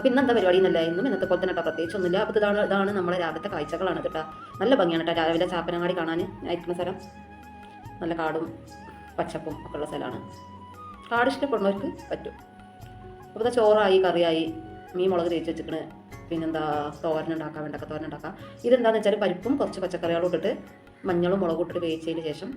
അപ്പോൾ ഇന്നത്തെ പരിപാടി എന്നല്ല ഇന്നും ഇന്നത്തെ പോലെ തന്നെ കേട്ടോ പ്രത്യേകിച്ചൊന്നുമില്ല. അപ്പോൾ ഇതാണ് ഇതാണ് നമ്മുടെ രാവിലത്തെ കാഴ്ചകളാണ് കേട്ടോ. നല്ല ഭംഗിയാണ് കേട്ടോ രാവിലെ ചാപ്പനങ്ങാടി കാണാൻ അയക്കുന്ന സ്ഥലം. നല്ല കാടും പച്ചപ്പും ഒക്കെ ഉള്ള സ്ഥലമാണ്. കാട് ഇഷ്ടപ്പെടുന്നവർക്ക് പറ്റും. അപ്പോൾ ഇതാ ചോറായി കറിയായി മീൻ മുളക് തേച്ച് വെച്ചിക്കണ് പിന്നെന്താ തോരൻ ഉണ്ടാക്കാം വെണ്ടക്ക തോരൻ ഉണ്ടാക്കാം. ഇതെന്താണെന്ന് വെച്ചാൽ പരിപ്പും കുറച്ച് പച്ചക്കറികളും ഇട്ടിട്ട് മഞ്ഞളും മുളകും ഇട്ടിട്ട് വേവിച്ചതിന് ശേഷം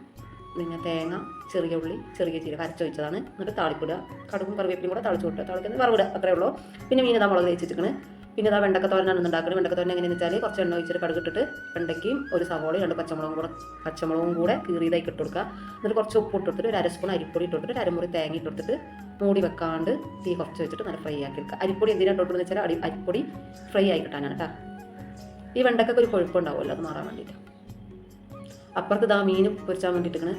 പിന്നെ തേങ്ങ ചെറിയ ഉള്ളി ചെറിയ ചീര അരച്ച് വെച്ചതാണ് എന്നിട്ട് താളിപ്പിടുക. കടുകും കറിവേപ്പിലും കൂടെ തളിച്ചു കൊടുക്കുക. തളിക്കുന്നത് വറവിടുക. അത്രേ ഉള്ളൂ. പിന്നെ മീൻ മുളക് വെച്ചിട്ടുണ്ട് പിന്നെ ഇതാ വെണ്ടക്ക തോരനാണ് ഉണ്ടാക്കുന്നത് വെണ്ടക്ക തോരൻ എങ്ങനെയെന്ന് വെച്ചാൽ കുറച്ച് എണ്ണ ഒഴിച്ചിട്ട് കടുകിട്ടിട്ട് വെണ്ടയ്ക്കും ഒരു സവോളയും രണ്ട് പച്ചമുളകും കൂടെ പച്ചമുളകും കൂടെ കീറിയതായി ഇട്ട് കൊടുക്കുക. എന്നിട്ട് കുറച്ച് ഉപ്പ് ഇട്ടിട്ട് ഒരു അര സ്പൂൺ അരിപ്പൊടി ഇട്ടിട്ട് ഒരു അരമുറി തേങ്ങ ഇട്ടിട്ട് മൂടി വെക്കാണ്ട് തീ കുറച്ച് വെച്ചിട്ട് നല്ല ഫ്രൈ ആക്കി എടുക്കുക. അരിപ്പൊടി എന്തിനാണ് ഇട്ടോട്ടെന്ന് വെച്ചാൽ അരി അരിപ്പൊടി ഫ്രൈ ആയി കിട്ടാനാണ് കേട്ടോ ഈ വെണ്ടക്കൊക്കെ ഒരു കൊഴുപ്പുണ്ടാവുമല്ലോ അത് മാറാൻ വേണ്ടിയിട്ട്. അപ്പുറത്ത് ഇതാ മീൻ പൊരിച്ചാൻ വേണ്ടിയിട്ട് ഇങ്ങനെ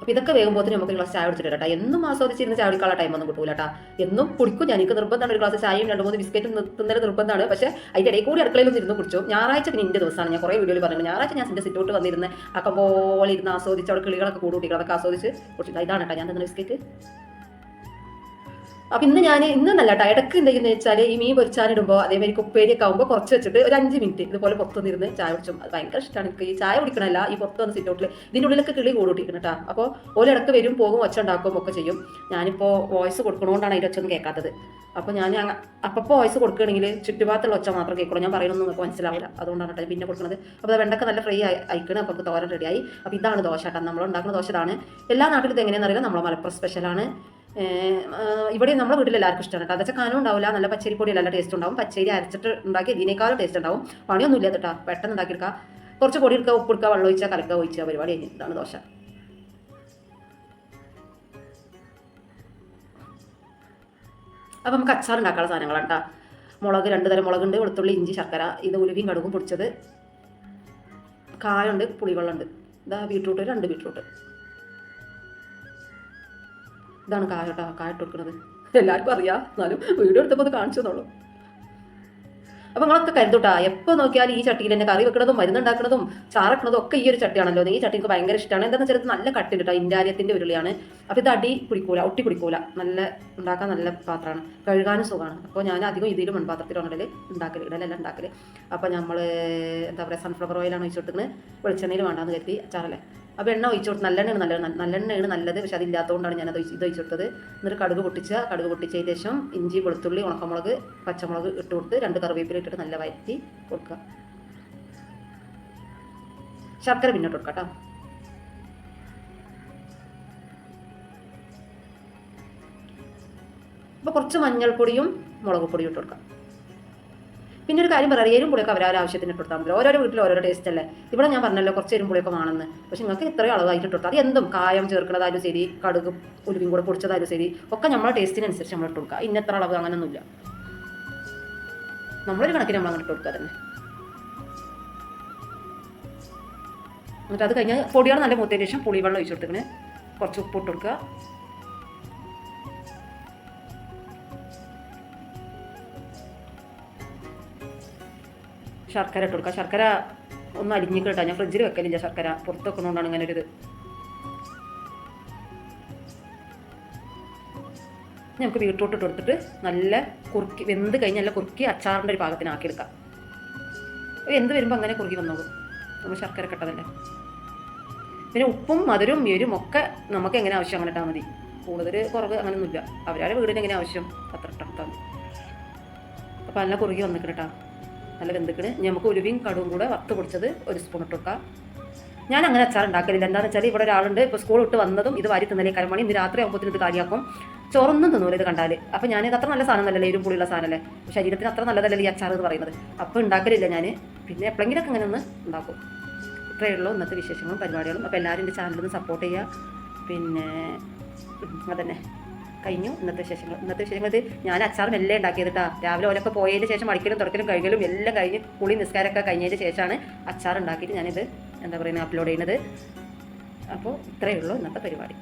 അപ്പോൾ ഇതൊക്കെ വേകുമ്പോൾ നമുക്ക് ഒരു ഗ്ലാസ് ചായ കുടിച്ചിട്ട് കേട്ടോ. എന്നും ആസ്വദിച്ചിരുന്ന ചായ കുടിക്കാനുള്ള ടൈമൊന്നും കിട്ടൂല കേട്ടോ. എന്നും കുടിക്കും. ഞാൻ എനിക്ക് നിർബന്ധമാണ് ഒരു ഗ്ലാസ് ചായയും രണ്ട് മൂന്ന് ബിസ്ക്കറ്റും നിർത്തുന്നതിന് നിർബന്ധമാണ്. പക്ഷേ അതിന്റെ ഇടയിൽ കൂടി അടുക്കളയിൽ ഇരുന്ന് കുടിച്ചു. ഞായറാഴ്ച പിന്നെ എന്റെ ദിവസമാണ്. ഞാൻ കുറേ വീഡിയോയിൽ പറഞ്ഞു ഞായറാഴ്ച ഞാൻ എന്റെ സിറ്റോട്ട് വന്നിരുന്ന് അക്കം പോലെ ഇരുന്ന് ആസ്വദിച്ച് അവിടെ കിളികളൊക്കെ കൂടുകൂട്ടി അതൊക്കെ ആസ്വദിച്ച് കുടിച്ചിട്ട് ഇതാണ് കേട്ടോ. ഞാൻ തന്നെ ബിസ്ക്കറ്റ്. അപ്പം ഇന്ന് ഞാൻ ഇന്നല്ല കേട്ടോ ഇടയ്ക്ക് എന്തെങ്കിലും വെച്ചാൽ ഈ മീൻ പൊരിച്ചാനിടുമ്പോൾ അതേമാതിരി ഉപ്പേരിയൊക്കെ ആകുമ്പോൾ കുറച്ച് വെച്ചിട്ട് ഒരു അഞ്ച് മിനിറ്റ് ഇതുപോലെ പുറത്തുനിന്ന് ചായ കുടിച്ചും. അത് ഭയങ്കര ഇഷ്ടമാണ് ഈ ചായ കുടിക്കണമല്ല ഈ പുറത്ത് വന്ന് സിറ്റൗട്ടിൽ ഇതിന്റെ ഉള്ളിലൊക്കെ കിളി കൂടിയിട്ടിരിക്കണം കേട്ടോ അപ്പോൾ ഇടയ്ക്ക് വരും പോകും ഒച്ച ഒക്കെ ചെയ്യും. ഞാനിപ്പോൾ വോയിസ് കൊടുക്കണോണ്ടാണ് അതിന്റെ ഒച്ചൊന്നും കേൾക്കാത്തത് അപ്പോൾ ഞാൻ അപ്പോൾ വോയിസ് കൊടുക്കുകയാണെങ്കിൽ ചുറ്റുഭാഗത്തുള്ള ഒച്ച മാത്രം കേൾക്കുള്ളൂ. ഞാൻ പറയുന്നൊന്നും നമുക്ക് മനസ്സിലാവില്ല അതുകൊണ്ടാണ് കേട്ടോ പിന്നെ കൊടുക്കുന്നത് അപ്പോൾ വെണ്ടക്ക നല്ല ഫ്രൈ അയക്കണം. അപ്പോൾ തോരൻ റെഡിയായി അപ്പോൾ ഇതാണ് ദോശ കേട്ടോ നമ്മൾ ഉണ്ടാക്കുന്ന ദോശ ഇതാണ്. എല്ലാ നാട്ടിലും ഇത് എങ്ങനെയാണെന്ന് അറിയില്ല നമ്മളെ മലപ്പുറം സ്പെഷ്യലാണ് ഇവിടെ നമ്മുടെ വീട്ടിൽ എല്ലാവർക്കും ഇഷ്ടമാണ് കേട്ടോ. അതൊക്കെ കാനം ഉണ്ടാവില്ല. നല്ല പച്ചരി പൊടി നല്ല ടേസ്റ്റ് ഉണ്ടാവും. പച്ചരി അരച്ചിട്ട് ഉണ്ടാക്കി ഇതിനേക്കാളും ടേസ്റ്റ് ഉണ്ടാവും. പണിയൊന്നും ഇല്ല കേട്ടോ. പെട്ടെന്ന് ഉണ്ടാക്കിയെടുക്കുക കുറച്ച് പൊടി എടുക്കുക ഉപ്പ് എടുക്കുക വെള്ളം ഒഴിച്ചാൽ കലക്കുക ഒഴിച്ചാൽ പരിപാടി ഇതാണ് ദോശ. അപ്പം നമുക്ക് അച്ചാർ ഉണ്ടാക്കാനുള്ള സാധനങ്ങളാണ് കേട്ടോ. മുളക് രണ്ട് തരം മുളകുണ്ട് വെളുത്തുള്ളി ഇഞ്ചി ശർക്കര ഇത് ഉലുവിയും കടുകും പൊടിച്ചത്. കായുണ്ട് പുളിവെള്ളമുണ്ട്. ഇതാ ബീട്രൂട്ട് രണ്ട് ബീട്രൂട്ട് ഇതാണ് കായ കേട്ടോ കായ കൊടുക്കുന്നത് എല്ലാവർക്കും അറിയാം. എന്നാലും വീഡിയോ എടുത്തപ്പോൾ അത് കാണിച്ചു തന്നുള്ളൂ അപ്പോൾ നിങ്ങളൊക്കെ കരുതൂട്ടാ. എപ്പോൾ നോക്കിയാലും ഈ ചട്ടിയിൽ തന്നെ കറി വെക്കുന്നതും മരുന്നുണ്ടാക്കുന്നതും ചാറക്കണതും ഒക്കെ ഈ ഒരു ചട്ടിയാണല്ലോ. ഈ ചട്ടി എനിക്ക് ഭയങ്കര ഇഷ്ടമാണ് എന്താണെന്ന് വെച്ചാൽ നല്ല കട്ടി കേട്ടോ ഇൻഡാരിയത്തിന്റെ ഉരുളിയാണ്. അപ്പോൾ ഇത് അടി കുടിക്കൂല ഒട്ടി കുടിക്കൂല നല്ല ഉണ്ടാക്കാൻ നല്ല പാത്രമാണ്. കഴുകാനും സുഖമാണ്. അപ്പോൾ ഞാൻ അധികം ഇതിലും മൺപാത്രത്തിലാണ് ഇടൽ ഉണ്ടാക്കൽ ഇടലെല്ലാം ഉണ്ടാക്കൽ അപ്പോൾ നമ്മൾ എന്താ പറയുക സൺഫ്ലവർ ഓയിലാണ് ഒഴിച്ചിട്ടുന്നത് വെളിച്ചെണ്ണയിൽ വേണ്ടാന്ന് കരുതി അച്ചാറല്ലേ? അപ്പോൾ എണ്ണ ഒഴിച്ചു കൊടുത്ത് നല്ലെണ്ണയാണ് നല്ലത്. നല്ലെണ്ണയാണ് നല്ലത്. പക്ഷെ അതില്ലാത്തതുകൊണ്ടാണ് ഞാനത് ഇത് ഒഴിച്ചു കൊടുത്തത് എന്നിട്ട് കടുക് പൊട്ടിച്ച കടുക് പൊട്ടിച്ചതിന് ശേഷം ഇഞ്ചി വെളുത്തുള്ളി ഉണക്കമുളക് പച്ചമുളക് ഇട്ട് കൊടുത്ത് രണ്ട് കറിവേപ്പില ഇട്ടിട്ട് നല്ല വഴറ്റി കൊടുക്കുക. ശർക്കര പിന്നോട്ട് കൊടുക്കാം കേട്ടോ. അപ്പോൾ കുറച്ച് മഞ്ഞൾപ്പൊടിയും മുളക് പൊടിയും ഇട്ട് കൊടുക്കാം. പിന്നെ ഒരു കാര്യം പറയാം എരും പുളിയൊക്കെ അവരവരുടെ ആവശ്യത്തിന് ഇട്ട് മതി. ഓരോരോ വീട്ടിൽ ഓരോ ടേസ്റ്റ് അല്ലേ? ഇവിടെ ഞാൻ പറഞ്ഞല്ലോ കുറച്ച് എരും പുളിയൊക്കെ വേണമെന്ന്. പക്ഷെ നിങ്ങൾക്ക് ഇത്രയും അളവായിട്ട് ഇട്ട് അത് എന്തും കായം ചേർക്കുന്നതായാലും ശരി കടുക് ഉലുവിയും കൂടെ പൊടിച്ചതായാലും ശരി ഒക്കെ നമ്മളെ ടേസ്റ്റിനനുസരിച്ച് നമ്മൾ ഇട്ട് കൊടുക്കുക ഇന്നത്ര അളവ് അങ്ങനെയൊന്നുമില്ല നമ്മളൊരു കണക്കിന് നമ്മൾ അങ്ങനെ ഇട്ട് കൊടുക്കുക തന്നെ. എന്നിട്ട് അത് കഴിഞ്ഞാൽ പൊടിയാണ് നല്ല മൂത്തതിന് ശേഷം പുളിവെള്ളം ഒഴിച്ചു കൊടുത്തിങ്ങനെ കുറച്ച് ഉപ്പ് ഇട്ട് കൊടുക്കുക. ശർക്കര ഇട്ട് കൊടുക്കുക. ശർക്കര ഒന്ന് അരിഞ്ഞിക്ക് കേട്ടോ. ഞാൻ ഫ്രിഡ്ജിൽ വെക്കലില്ല ശർക്കര. പുറത്ത് വെക്കണോണ്ടാണ് ഇങ്ങനെ ഒരു ഇത് നമുക്ക് ബീട്രൂട്ട് ഇട്ട് കൊടുത്തിട്ട് നല്ല കുറുക്കി വെന്ത് കഴിഞ്ഞ് നല്ല കുറുക്കി അച്ചാറിന്റെ ഒരു പാകത്തിനാക്കി എടുക്കാം. എന്ത് വരുമ്പോൾ അങ്ങനെ കുറുക്കി വന്നോളൂ. നമ്മൾ ശർക്കര കെട്ടതല്ലേ പിന്നെ ഉപ്പും മധുരവും എരും ഒക്കെ നമുക്ക് എങ്ങനെ ആവശ്യം അങ്ങനെ ഇട്ടാൽ മതി. കൂടുതൽ കുറവ് അങ്ങനെയൊന്നുമില്ല അവരുടെ വീടിന് എങ്ങനെ ആവശ്യം? അത്ര ഇട്ടാൽ അപ്പോൾ നല്ല കുറുകി വന്നിട്ട് കേട്ടോ. നല്ല വെന്തിക്കണ്. നമുക്ക് ഉലുവയും കടുവും കൂടെ വറുത്ത് പൊടിച്ചത് ഒരു സ്പൂൺ ഇട്ട് വെക്കാം ഞാൻ അങ്ങനെ അച്ചാർ ഉണ്ടാക്കലില്ല എന്താണെന്ന് വെച്ചാൽ ഇവിടെ ഒരാളുണ്ട്. ഇപ്പോൾ സ്കൂൾ വിട്ട് വന്നതും ഇത് വാരി തിന്നലേ കരമണി ഇന്ന് രാത്രി ആകുമ്പോൾ ഇത് കാര്യമാക്കും ചോറൊന്നും തിന്നൂല ഇത് കണ്ടാൽ അപ്പോൾ ഞാനിത് അത്ര നല്ല സാധനം അല്ലല്ലേ എരും പുളിയുള്ള സാധനമല്ലേ? ശരീരത്തിന് അത്ര നല്ലതല്ലേ ഈ അച്ചാർ എന്ന് പറയുന്നത്? അപ്പോൾ ഉണ്ടാക്കലില്ല ഞാൻ പിന്നെ എപ്പോഴെങ്കിലൊക്കെ അങ്ങനെ ഒന്ന് ഉണ്ടാക്കും. ഇത്രയേ ഉള്ളൂ ഇന്നത്തെ വിശേഷങ്ങളും പരിപാടികളും. അപ്പോൾ എല്ലാവരും എന്റെ ചാനലിൽ സപ്പോർട്ട് ചെയ്യുക. പിന്നെ അതന്നെ. കഴിഞ്ഞു. ഇന്നത്തെ വിശേഷങ്ങൾ ഇന്നത്തെ വിശേഷങ്ങൾ ഞാൻ അച്ചാറും എല്ലാം ഉണ്ടാക്കിയത് കേട്ടോ രാവിലെ ഓലൊക്കെ പോയതിന് ശേഷം അടിക്കലും തുറക്കലും കഴുകലും എല്ലാം കഴിഞ്ഞ് കുളി നിസ്കാരമൊക്കെ കഴിഞ്ഞതിന് ശേഷമാണ് അച്ചാർ ഉണ്ടാക്കിയിട്ട് ഞാനിത് എന്താ പറയുന്നത് അപ്ലോഡ് ചെയ്യുന്നത്. അപ്പോൾ ഇത്രയേ ഉള്ളൂ ഇന്നത്തെ പരിപാടി.